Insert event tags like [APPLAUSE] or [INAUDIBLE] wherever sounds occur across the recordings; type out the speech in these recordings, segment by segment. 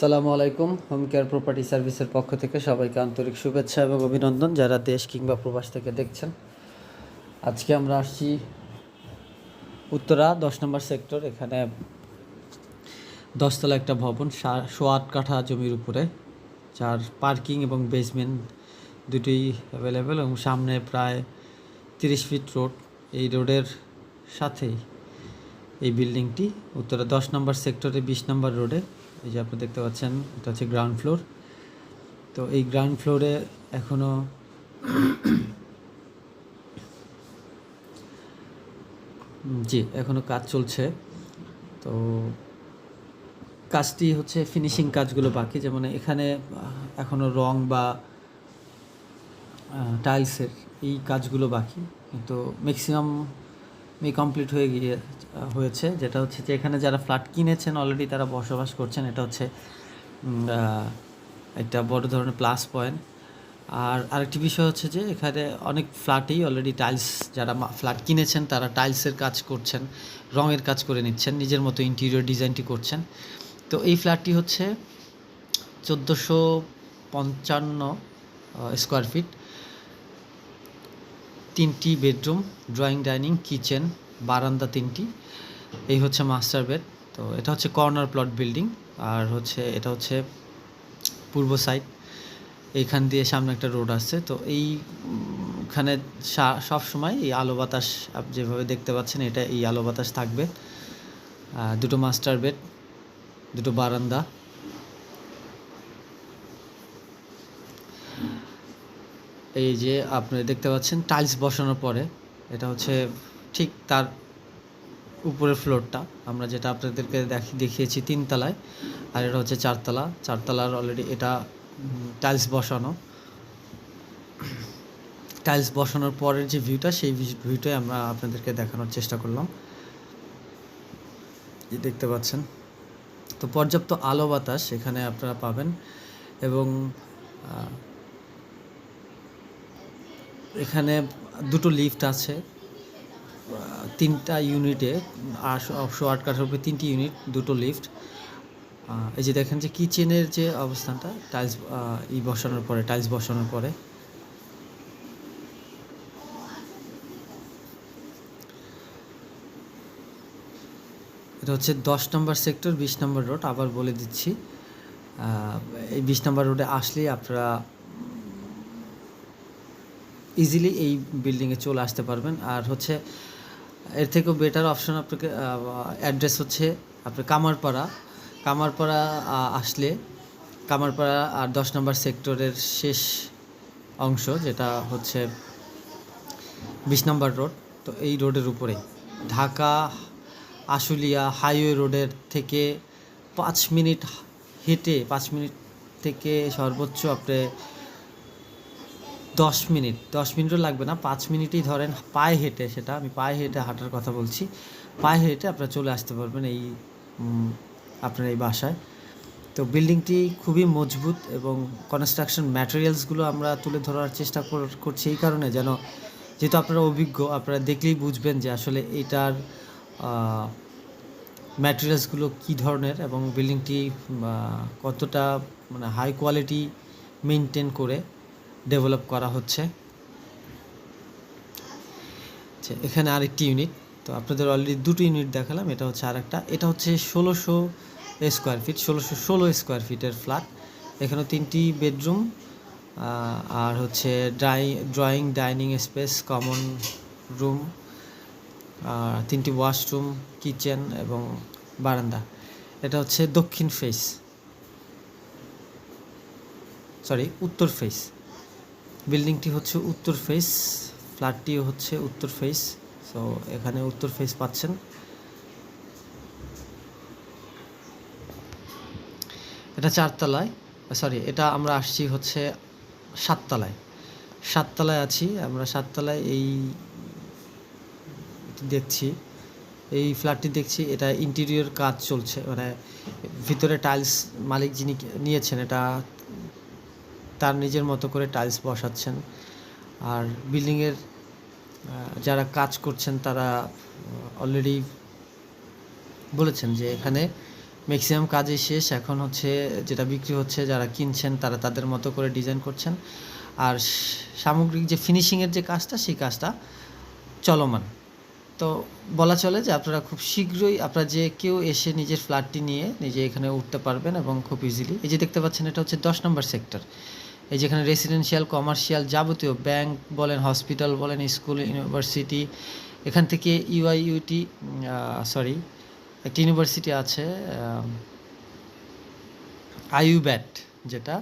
সালামু আলাইকুম home care property সার্ভিসের পক্ষ থেকে সবাইকে আন্তরিক শুভেচ্ছা এবং অভিনন্দন যারা দেশ কিংবা প্রবাস থেকে দেখছেন। আজকে আমরা আসছি উত্তরা, দশ নম্বর সেক্টর, এখানে দশতলা একটা ভবন শো আট কাঠা জমির উপরে। যার পার্কিং এবং বেসমেন্ট দুটোই অ্যাভেলেবেল এবং সামনে প্রায় তিরিশ ফিট রোড এই রোডের সাথেই এই বিল্ডিংটি উত্তরা দশ নম্বর সেক্টরে বিশ নম্বর রোডে এই যে আপনি দেখতে পাচ্ছেন, এটা হচ্ছে গ্রাউন্ড ফ্লোর তো এই গ্রাউন্ড ফ্লোরে এখনও জি এখনও কাজ চলছে। তো কাজটি হচ্ছে ফিনিশিং কাজগুলো বাকি, যেমন এখানে এখনও রং বা টাইলসের এই কাজগুলো বাকি। কিন্তু ম্যাক্সিমাম কমপ্লিট হয়ে গিয়ে হয়েছে। যেটা হচ্ছে যে এখানে যারা ফ্ল্যাট কিনেছেন অলরেডি তারা বসবাস করছেন। এটা হচ্ছে একটা বড় ধরনের প্লাস পয়েন্ট আর আরেকটি বিষয় হচ্ছে যে এখানে অনেক ফ্ল্যাটেই অলরেডি টাইলস যারা ফ্ল্যাট কিনেছেন তারা টাইলসের কাজ করছেন, রঙের কাজ করে নিচ্ছেন, নিজের মতো ইন্টেরিয়র ডিজাইনটি করছেন। তো এই ফ্ল্যাটটি হচ্ছে চোদ্দোশো পঞ্চান্ন স্কোয়ার ফিট তিনটি বেডরুম, ড্রয়িং, ডাইনিং, কিচেন, বারান্দা তিনটি। এই হচ্ছে মাস্টার বেড। তো এটা হচ্ছে কর্নার প্লট বিল্ডিং। আর হচ্ছে, এটা হচ্ছে পূর্ব সাইড। এইখান দিয়ে সামনে একটা রোড আছে তো এইখানে সব সময় এই আলো বাতাস যেভাবে দেখতে পাচ্ছেন, এটা এই আলো বাতাস থাকবে। দুটো মাস্টার বেড, দুটো বারান্দা। এই যে আপনি দেখতে পাচ্ছেন টাইলস বসানোর পরে, এটা হচ্ছে ঠিক তার উপরের ফ্লোরটা। আমরা যেটা আপনাদেরকে দেখি, দেখিয়েছি তিনতলায়, আর এটা হচ্ছে চারতলা। চারতলার অলরেডি এটা টাইলস বসানো। টাইলস বসানোর পরের যে ভিউটা সেই ভিউটাই আমরা আপনাদেরকে দেখানোর চেষ্টা করলাম। যে দেখতে পাচ্ছেন। তো পর্যাপ্ত আলো বাতাস এখানে আপনারা পাবেন এবং এখানে দুটো লিফট আছে। তিনটা ইউনিটে আটশো আট কাঠার তিনটি ইউনিট, দুটো লিফট। এই যে দেখেন যে কিচেনের যে অবস্থানটা, টাইলস ই বসানোর পরে, টাইলস বসানোর পরে। এটা হচ্ছে দশ নম্বর সেক্টর, বিশ নম্বর রোড, আবার বলে দিচ্ছি। এই বিশ নম্বর রোডে আসলেই আপনারা ইজিলি এই বিল্ডিংয়ে চলে আসতে পারবেন। আর হচ্ছে, এর থেকেও বেটার অপশন আপনাকে অ্যাড্রেস হচ্ছে আপনার কামারপাড়া। কামারপাড়া আসলে কামারপাড়া আর দশ নম্বর সেক্টরের শেষ অংশ, যেটা হচ্ছে বিশ নম্বর রোড তো এই রোডের উপরে ঢাকা, আশুলিয়া হাইওয়ে রোডের থেকে পাঁচ মিনিট হেঁটে, পাঁচ মিনিট থেকে সর্বোচ্চ আপনি দশ মিনিট, দশ মিনিটও লাগবে না, পাঁচ মিনিটই ধরেন পায়ে হেঁটে সেটা, আমি পায়ে হেঁটে হাঁটার কথা বলছি, পায়ে হেঁটে আপনারা চলে আসতে পারবেন এই আপনার এই বাসায়। তো বিল্ডিংটি খুবই মজবুত এবং কনস্ট্রাকশন ম্যাটেরিয়ালসগুলো আমরা তুলে ধরার চেষ্টা কর- করছি এই কারণে যেন, যেহেতু আপনারা অভিজ্ঞ, আপনারা দেখলেই বুঝবেন যে আসলে এটার ম্যাটেরিয়ালসগুলো কী ধরনের এবং বিল্ডিংটি কতটা মানে হাই কোয়ালিটি মেনটেন করে ডেভেলপ করা হচ্ছে। আচ্ছা এখানে আরেকটি ইউনিট তো আপনাদের অলরেডি দুটো ইউনিট দেখালাম, এটা হচ্ছে আরেকটা। এটা হচ্ছে ষোলোশো স্কোয়ার ফিট ষোলোশো ষোলো স্কোয়ার ফিটের ফ্ল্যাট এখানে তিনটি বেডরুম আর হচ্ছে dry drawing dining space common room আর তিনটি ওয়াশরুম কিচেন এবং বারান্দা। এটা হচ্ছে দক্ষিণ ফেস সরি উত্তর ফেস বিল্ডিংটি হচ্ছে উত্তর ফেস ফ্ল্যাটটিও হচ্ছে উত্তর ফেস সো এখানে উত্তর ফেস পাচ্ছেন। এটা চারতলায় সরি এটা আমরা আসছি হচ্ছে সাততলায়। সাততলায় আছি, আমরা সাততলায় এই দেখছি, এই ফ্ল্যাটটি দেখছি, এটা ইন্টেরিয়র কাজ চলছে মানে ভিতরে টাইলস মালিক যিনি নিয়েছেন, এটা তার নিজের মতো করে টাইলস বসাচ্ছেন। আর বিল্ডিংয়ের যারা কাজ করছেন তারা অলরেডি বলেছেন যে এখানে ম্যাক্সিমাম কাজই শেষ। এখন হচ্ছে যেটা বিক্রি হচ্ছে, যারা কিনছেন তারা তাদের মতো করে ডিজাইন করছেন। আর সামগ্রিক যে ফিনিশিংয়ের যে কাজটা, সেই কাজটা চলমান। তো বলা চলে যে আপনারা খুব শীঘ্রই আপনারা যে কেউ এসে নিজের ফ্ল্যাটটি নিয়ে নিজে এখানে উঠতে পারবেন এবং খুব ইজিলি এই যে দেখতে পাচ্ছেন, এটা হচ্ছে দশ নম্বর সেক্টর এই যেখানে রেসিডেন্সিয়াল কমার্শিয়াল যাবতীয় ব্যাংক বলেন হসপিটাল বলেন স্কুল ইউনিভার্সিটি এখান থেকে ইউআইইউটি সরি একটি ইউনিভার্সিটি আছে আইউব্যাট যেটা।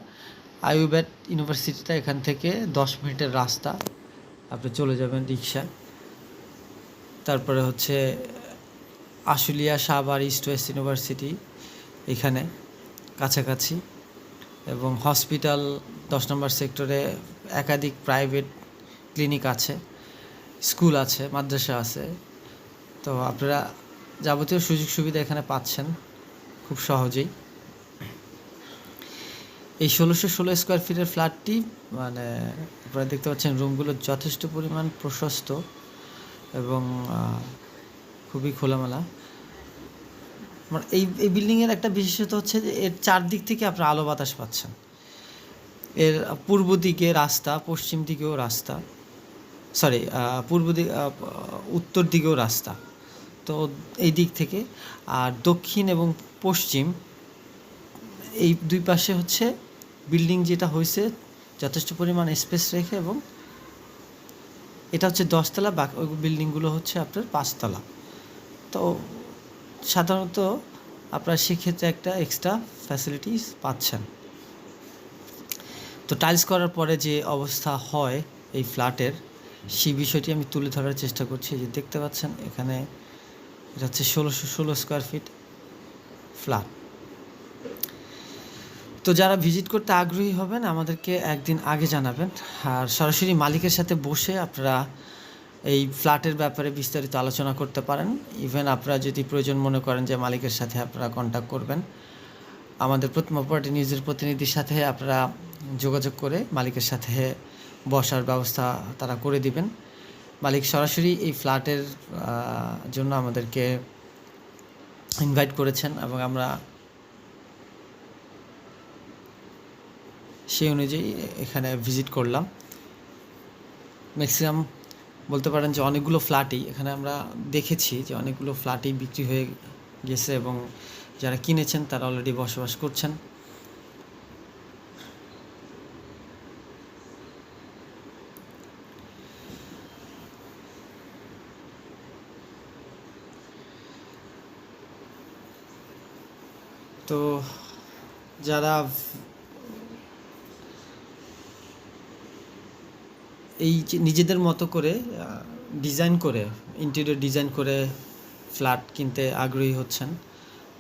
আইউব্যাট ইউনিভার্সিটিটা এখান থেকে দশ মিনিটের রাস্তা, আপনি চলে যাবেন রিক্সায় তারপরে হচ্ছে Ashulia, Savar East West University এখানে কাছাকাছি। এবং হসপিটাল দশ নম্বর সেক্টরে একাধিক প্রাইভেট ক্লিনিক আছে, স্কুল আছে, মাদ্রাসা আছে। তো আপনারা যাবতীয় সুযোগ সুবিধা এখানে পাচ্ছেন খুব সহজেই। এই ষোলোশো ষোলো স্কোয়ার ফিটের ফ্ল্যাটটি মানে আপনারা দেখতে পাচ্ছেন রুমগুলো যথেষ্ট পরিমাণ প্রশস্ত এবং খুবই খোলামেলা। মানে এই এই বিল্ডিংয়ের একটা বিশেষত হচ্ছে যে এর চারদিক থেকে আপনারা আলো বাতাস পাচ্ছেন। এর পূর্ব দিকে রাস্তা, পশ্চিম দিকেও রাস্তা। সরি পূর্ব দিক উত্তর দিকেও রাস্তা। তো এই দিক থেকে। আর দক্ষিণ এবং পশ্চিম, এই দুই পাশে হচ্ছে বিল্ডিং যেটা হয়েছে, যথেষ্ট পরিমাণ স্পেস রেখে এবং এটা হচ্ছে দশতলা, বাকি, ওই বিল্ডিংগুলো হচ্ছে আপনার পাঁচতলা। তো সাধারণত আপনারা সেক্ষেত্রে একটা এক্সট্রা ফ্যাসিলিটিস পাচ্ছেন। তো টাইলস করার পরে যে অবস্থা হয় এই ফ্ল্যাটের সেই বিষয়টি আমি তুলে ধরার চেষ্টা করছি। যে দেখতে পাচ্ছেন, এখানে এটা হচ্ছে ষোলোশো ষোলো স্কোয়ার ফিট ফ্ল্যাট তো যারা ভিজিট করতে আগ্রহী হবেন, আমাদেরকে একদিন আগে জানাবেন। আর সরাসরি মালিকের সাথে বসে আপনারা এই ফ্ল্যাটের ব্যাপারে বিস্তারিত আলোচনা করতে পারেন। ইভেন আপনারা যদি প্রয়োজন মনে করেন যে মালিকের সাথে আপনারা কন্ট্যাক্ট করবেন, আমাদের প্রথম প্রপার্টি নিউজের প্রতিনিধির সাথে আপনারা যোগাযোগ করে মালিকের সাথে বসার ব্যবস্থা তারা করে দিবেন। মালিক সরাসরি এই ফ্ল্যাটের জন্য আমাদেরকে ইনভাইট করেছেন এবং আমরা সেই অনুযায়ী এখানে ভিজিট করলাম। ম্যাক্সিমাম বলতে পারেন যে অনেকগুলো ফ্ল্যাটই এখানে আমরা দেখেছি যে অনেকগুলো ফ্ল্যাটই বিক্রি হয়ে গেছে এবং যারা কিনেছেন তারা অলরেডি বসবাস করছেন। তো যারা এই নিজেদের মতো করে ডিজাইন করে ইন্টেরিয়র ডিজাইন করে ফ্ল্যাট কিনতে আগ্রহী হচ্ছেন,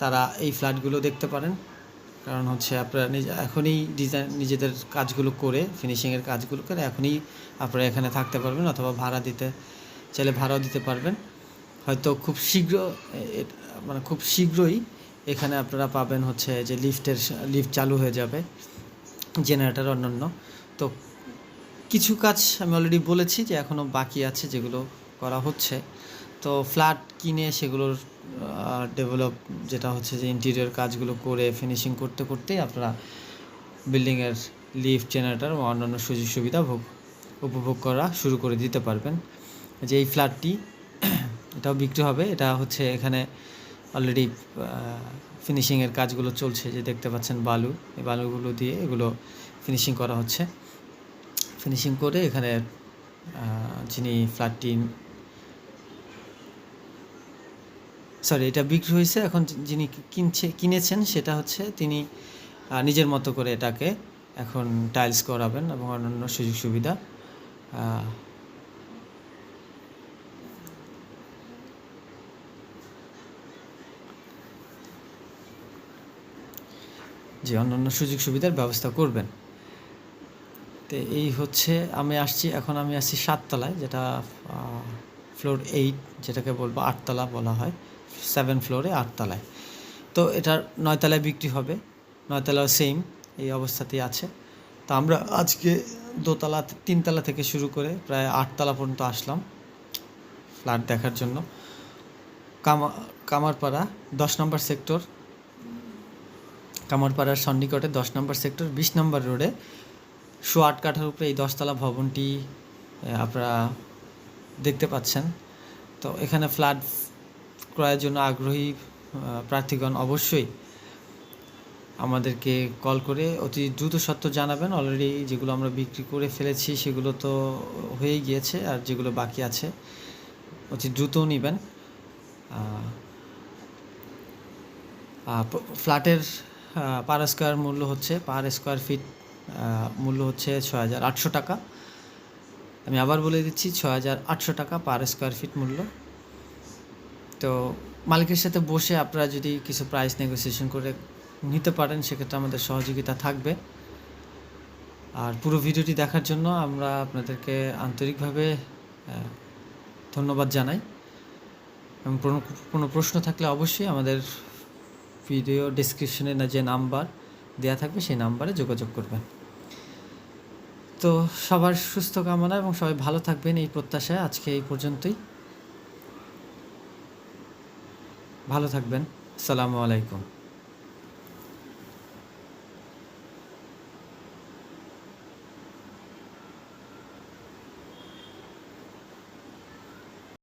তারা এই ফ্ল্যাটগুলো দেখতে পারেন। কারণ হচ্ছে আপনারা এখনই ডিজাইন নিজেদের কাজগুলো করে ফিনিশিংয়ের কাজগুলো করে, এখনই আপনারা এখানে থাকতে পারবেন অথবা ভাড়া দিতে, চাইলে ভাড়াও দিতে পারবেন। হয়তো খুব শীঘ্র মানে খুব শীঘ্রই এখানে আপনারা পাবেন হচ্ছে যে লিফটের, লিফট চালু হয়ে যাবে, জেনারেটার অন্যান্য। তো কিছু কাজ আমি অলরেডি বলেছি যে এখনও বাকি আছে যেগুলো করা হচ্ছে। তো ফ্ল্যাট কিনে সেগুলোর ডেভেলপ যেটা হচ্ছে যে ইন্টেরিয়র কাজগুলো করে ফিনিশিং করতে করতেই আপনারা বিল্ডিংয়ের লিফট জেনারেটার ও অন্যান্য সুযোগ সুবিধা ভোগ, উপভোগ করা শুরু করে দিতে পারবেন। যে এই ফ্ল্যাটটি [CLEARS THROAT] এটাও বিক্রি হবে। এটা হচ্ছে এখানে অলরেডি ফিনিশিংয়ের কাজগুলো চলছে। যে দেখতে পাচ্ছেন বালু। এই বালুগুলো দিয়ে এগুলো ফিনিশিং করা হচ্ছে। ফিনিশিং করে এখানে যিনি ফ্ল্যাটটি সরি এটা বিক্রি হয়েছে, এখন যিনি কিনছে, কিনেছেন সেটা হচ্ছে তিনি নিজের মতো করে এটাকে এখন টাইলস করাবেন এবং অন্যান্য সুযোগ সুবিধা যে অন্যান্য সুযোগ সুবিধার ব্যবস্থা করবেন। তো এই হচ্ছে আমি আসছি, এখন আমি আসছি সাততলায়, যেটা ফ্লোর এইট যেটাকে বলব আটতলা বলা হয় সেভেন ফ্লোরে আটতলায়। তো এটার নয়তলায় বিক্রি হবে, নয়তলাও সেম এই অবস্থাতেই আছে। তো আমরা আজকে দোতলা, তিনতলা থেকে শুরু করে প্রায় আটতলা পর্যন্ত আসলাম, ফ্ল্যাট দেখার জন্য। কামা, কামারপাড়া, দশ নম্বর সেক্টর, কামারপাড়ার সন্নিকটে দশ নম্বর সেক্টর, বিশ নম্বর রোডে শো আট কাঠার উপরে এই দশতলা ভবনটি আপনারা দেখতে পাচ্ছেন। তো এখানে ফ্ল্যাট ক্রয়ের জন্য আগ্রহী প্রার্থীগণ অবশ্যই আমাদেরকে কল করে অতি দ্রুত সত্য জানাবেন। অলরেডি যেগুলো আমরা বিক্রি করে ফেলেছি সেগুলো তো হয়েই গিয়েছে আর যেগুলো বাকি আছে অতি দ্রুত নেবেন। ফ্ল্যাটের পার স্কোয়ার মূল্য হচ্ছে, পার স্কোয়ার ফিট মূল্য হচ্ছে ছ হাজার আটশো টাকা। আমি আবার বলে দিচ্ছি ছ হাজার আটশো টাকা পার স্কোয়ার ফিট মূল্য। তো মালিকের সাথে বসে আপনারা যদি কিছু প্রাইস নেগোসিয়েশন করে নিতে পারেন, সেক্ষেত্রে আমাদের সহযোগিতা থাকবে। আর পুরো ভিডিওটি দেখার জন্য আমরা আপনাদেরকে আন্তরিকভাবে ধন্যবাদ জানাই। এবং কোনো প্রশ্ন থাকলে অবশ্যই আমাদের ভিডিও ডিসক্রিপশনে যে নাম্বার দেওয়া থাকবে, সেই নাম্বারে যোগাযোগ করবেন। তো সবার সুস্থ কামনা এবং সবাই ভালো থাকবেন এই প্রত্যাশায়। আজকে এই পর্যন্তই। ভালো থাকবেন। সালামু আলাইকুম।